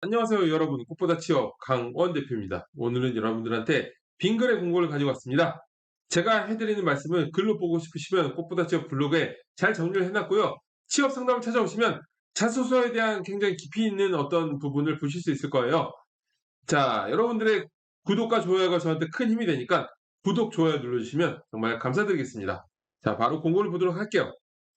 안녕하세요 여러분 꽃보다 취업 강원 대표입니다. 오늘은 여러분들한테 빙글의 공고를 가지고 왔습니다. 제가 해드리는 말씀을 글로 보고 싶으시면 꽃보다 취업 블로그에 잘 정리를 해놨고요. 취업 상담을 찾아오시면 자소서에 대한 굉장히 깊이 있는 어떤 부분을 보실 수 있을 거예요. 자 여러분들의 구독과 좋아요가 저한테 큰 힘이 되니까 구독, 좋아요 눌러주시면 정말 감사드리겠습니다. 자 바로 공고를 보도록 할게요.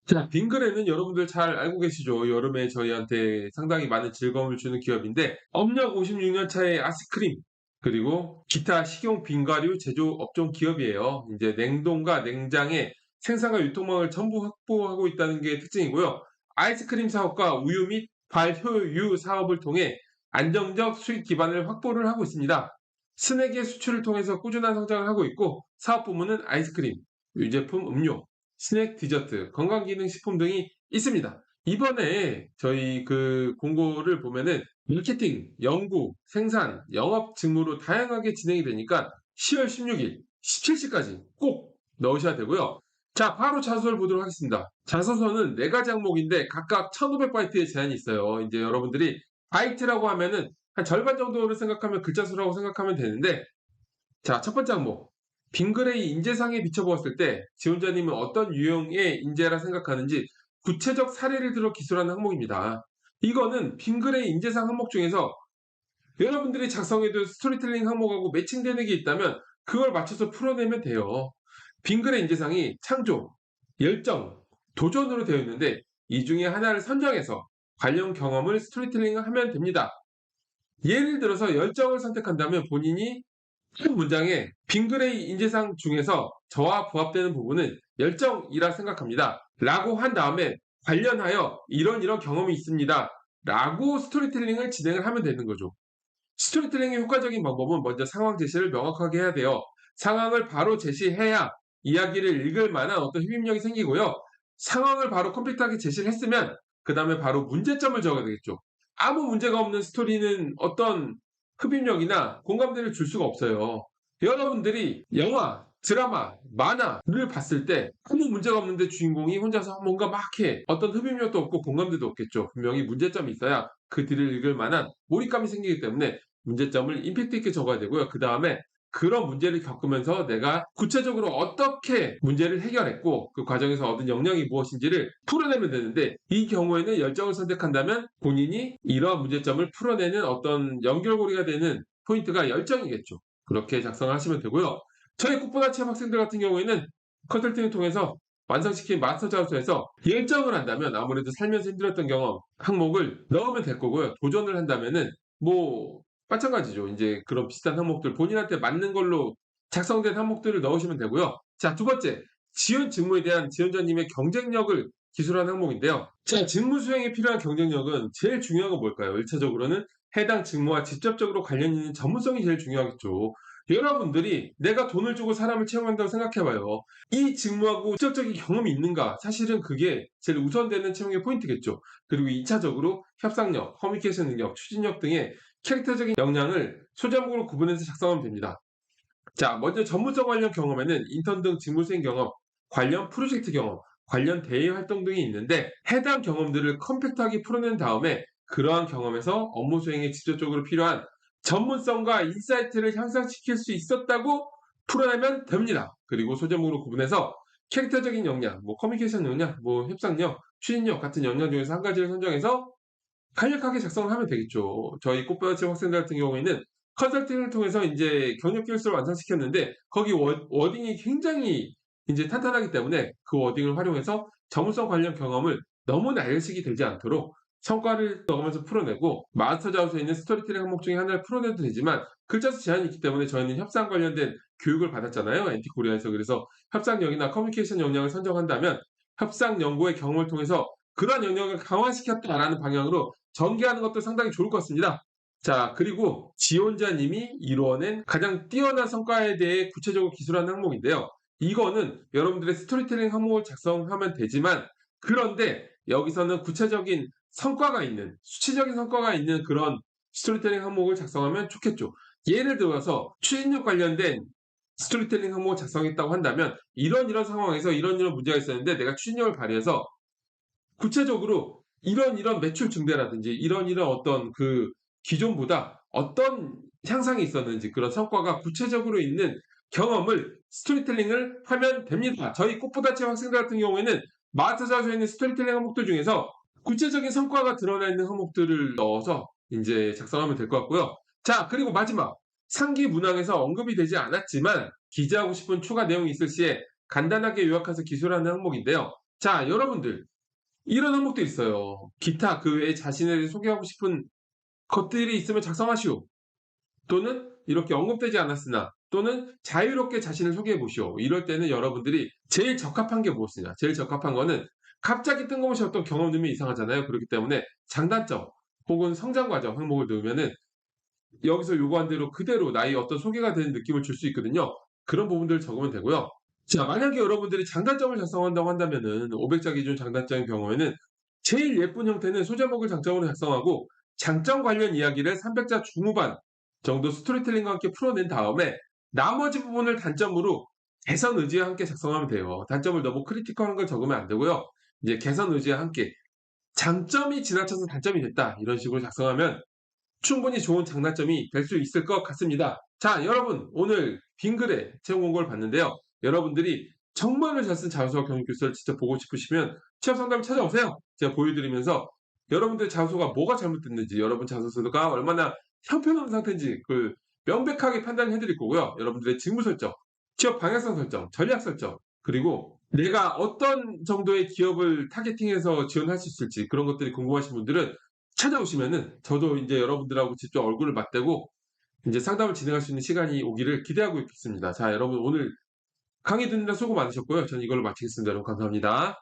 자, 빙그레는 여러분들 잘 알고 계시죠? 여름에 저희한테 상당히 많은 즐거움을 주는 기업인데 업력 56년 차의 아이스크림 그리고 기타 식용 빙가류 제조 업종 기업이에요. 이제 냉동과 냉장의 생산과 유통망을 전부 확보하고 있다는 게 특징이고요. 아이스크림 사업과 우유 및 발효유 사업을 통해 안정적 수익 기반을 확보를 하고 있습니다. 스낵의 수출을 통해서 꾸준한 성장을 하고 있고 사업 부문은 아이스크림, 유제품, 음료, 스낵, 디저트, 건강기능식품 등이 있습니다. 이번에 저희 그 공고를 보면은 마케팅, 연구, 생산, 영업 직무로 다양하게 진행이 되니까 10월 16일, 17시까지 꼭 넣으셔야 되고요. 자, 바로 자소서를 보도록 하겠습니다. 자소서는 4가지 항목인데 각각 1500바이트의 제한이 있어요. 이제 여러분들이 바이트라고 하면은 한 절반 정도를 생각하면 글자 수라고 생각하면 되는데 자, 첫 번째 항목. 빙그레이 인재상에 비춰보았을 때 지원자님은 어떤 유형의 인재라 생각하는지 구체적 사례를 들어 기술하는 항목입니다. 이거는 빙그레이 인재상 항목 중에서 여러분들이 작성해둔 스토리텔링 항목하고 매칭되는 게 있다면 그걸 맞춰서 풀어내면 돼요. 빙그레이 인재상이 창조, 열정, 도전으로 되어 있는데 이 중에 하나를 선정해서 관련 경험을 스토리텔링을 하면 됩니다. 예를 들어서 열정을 선택한다면 본인이 한 문장에 빙그레이 인재상 중에서 저와 부합되는 부분은 열정이라 생각합니다. 라고 한 다음에 관련하여 이런 이런 경험이 있습니다. 라고 스토리텔링을 진행을 하면 되는 거죠. 스토리텔링의 효과적인 방법은 먼저 상황 제시를 명확하게 해야 돼요. 상황을 바로 제시해야 이야기를 읽을 만한 어떤 흡입력이 생기고요. 상황을 바로 컴퓨터하게 제시를 했으면 그 다음에 바로 문제점을 적어야 되겠죠. 아무 문제가 없는 스토리는 어떤 흡입력이나 공감대를 줄 수가 없어요. 여러분들이 영화, 드라마, 만화를 봤을 때 아무 문제가 없는데 주인공이 혼자서 뭔가 막 해. 어떤 흡입력도 없고 공감대도 없겠죠. 분명히 문제점이 있어야 그 뒤를 읽을 만한 몰입감이 생기기 때문에 문제점을 임팩트 있게 적어야 되고요. 그 다음에 그런 문제를 겪으면서 내가 구체적으로 어떻게 문제를 해결했고 그 과정에서 얻은 역량이 무엇인지를 풀어내면 되는데 이 경우에는 열정을 선택한다면 본인이 이러한 문제점을 풀어내는 어떤 연결고리가 되는 포인트가 열정이겠죠. 그렇게 작성을 하시면 되고요. 저희 꽃보다 취업 학생들 같은 경우에는 컨설팅을 통해서 완성시킨 마스터 자소서에서 열정을 한다면 아무래도 살면서 힘들었던 경험 항목을 넣으면 될 거고요. 도전을 한다면은 뭐 마찬가지죠. 이제 그런 비슷한 항목들 본인한테 맞는 걸로 작성된 항목들을 넣으시면 되고요. 자, 두 번째. 지원 직무에 대한 지원자님의 경쟁력을 기술한 항목인데요. 자, 직무 수행에 필요한 경쟁력은 제일 중요한 건 뭘까요? 1차적으로는 해당 직무와 직접적으로 관련 있는 전문성이 제일 중요하겠죠. 여러분들이 내가 돈을 주고 사람을 채용한다고 생각해봐요. 이 직무하고 직접적인 경험이 있는가? 사실은 그게 제일 우선되는 채용의 포인트겠죠. 그리고 2차적으로 협상력, 커뮤니케이션 능력, 추진력 등의 캐릭터적인 역량을 소제목으로 구분해서 작성하면 됩니다. 자, 먼저 전문성 관련 경험에는 인턴 등 직무수행 경험, 관련 프로젝트 경험, 관련 대외 활동 등이 있는데 해당 경험들을 컴팩트하게 풀어낸 다음에 그러한 경험에서 업무 수행에 직접적으로 필요한 전문성과 인사이트를 향상시킬 수 있었다고 풀어내면 됩니다. 그리고 소제목으로 구분해서 캐릭터적인 역량, 뭐 커뮤니케이션 역량, 뭐 협상력, 추진력 같은 역량 중에서 한 가지를 선정해서 간략하게 작성을 하면 되겠죠. 저희 꽃뼈치 학생들 같은 경우에는 컨설팅을 통해서 이제 경력 기술을 완성시켰는데 거기 워, 딩이 굉장히 이제 탄탄하기 때문에 그 워딩을 활용해서 전문성 관련 경험을 너무 날식이 되지 않도록 성과를 넣으면서 풀어내고 마스터 자소서에 있는 스토리텔링 항목 중에 하나를 풀어내도 되지만 글자 수 제한이 있기 때문에 저희는 협상 관련된 교육을 받았잖아요. 엔티코리아에서 그래서 협상력이나 커뮤니케이션 역량을 선정한다면 협상 연구의 경험을 통해서 그러한 영역을 강화시켰다라는 방향으로 전개하는 것도 상당히 좋을 것 같습니다. 자, 그리고 지원자님이 이루어낸 가장 뛰어난 성과에 대해 구체적으로 기술한 항목인데요. 이거는 여러분들의 스토리텔링 항목을 작성하면 되지만 그런데 여기서는 구체적인 성과가 있는 수치적인 성과가 있는 그런 스토리텔링 항목을 작성하면 좋겠죠. 예를 들어서 추진력 관련된 스토리텔링 항목을 작성했다고 한다면 이런 이런 상황에서 이런 이런 문제가 있었는데 내가 추진력을 발휘해서 구체적으로 이런 이런 매출 증대라든지 이런 이런 어떤 그 기존보다 어떤 향상이 있었는지 그런 성과가 구체적으로 있는 경험을 스토리텔링을 하면 됩니다. 저희 꽃보다 치 학생들 같은 경우에는 마스터자수에 있는 스토리텔링 항목들 중에서 구체적인 성과가 드러나 있는 항목들을 넣어서 이제 작성하면 될 것 같고요. 자, 그리고 마지막. 상기 문항에서 언급이 되지 않았지만 기재하고 싶은 추가 내용이 있을 시에 간단하게 요약해서 기술하는 항목인데요. 자, 여러분들. 이런 항목도 있어요. 기타 그 외에 대해 소개하고 싶은 것들이 있으면 작성하시오. 또는 이렇게 언급되지 않았으나 또는 자유롭게 자신을 소개해 보시오. 이럴 때는 여러분들이 제일 적합한 게 무엇이냐? 제일 적합한 거는 갑자기 뜬금없이 어떤 경험 넣으면 이상하잖아요. 그렇기 때문에 장단점 혹은 성장 과정 항목을 넣으면은 여기서 요구한 대로 그대로 나의 어떤 소개가 되는 느낌을 줄 수 있거든요. 그런 부분들을 적으면 되고요. 자, 만약에 여러분들이 장단점을 작성한다고 한다면은 500자 기준 장단점의 경우에는 제일 예쁜 형태는 소제목을 장점으로 작성하고 장점 관련 이야기를 300자 중후반 정도 스토리텔링과 함께 풀어낸 다음에 나머지 부분을 단점으로 개선 의지와 함께 작성하면 돼요. 단점을 너무 크리티컬한 걸 적으면 안 되고요. 이제 개선 의지와 함께 장점이 지나쳐서 단점이 됐다. 이런 식으로 작성하면 충분히 좋은 장단점이 될 수 있을 것 같습니다. 자, 여러분 오늘 빙글에 채용 공고를 봤는데요. 여러분들이 정말로 잘 쓴 자소서 교수를 직접 보고 싶으시면 취업 상담 찾아오세요. 제가 보여드리면서 여러분들 자소서가 뭐가 잘못됐는지, 여러분 자소서가 얼마나 형편없는 상태인지 그 명백하게 판단해 드릴 거고요. 여러분들의 직무 설정, 취업 방향성 설정, 전략 설정, 그리고 내가 어떤 정도의 기업을 타겟팅해서 지원할 수 있을지 그런 것들이 궁금하신 분들은 찾아오시면은 저도 이제 여러분들하고 직접 얼굴을 맞대고 이제 상담을 진행할 수 있는 시간이 오기를 기대하고 있겠습니다. 자, 여러분 오늘 강의 듣느라 수고 많으셨고요. 저는 이걸로 마치겠습니다. 여러분 감사합니다.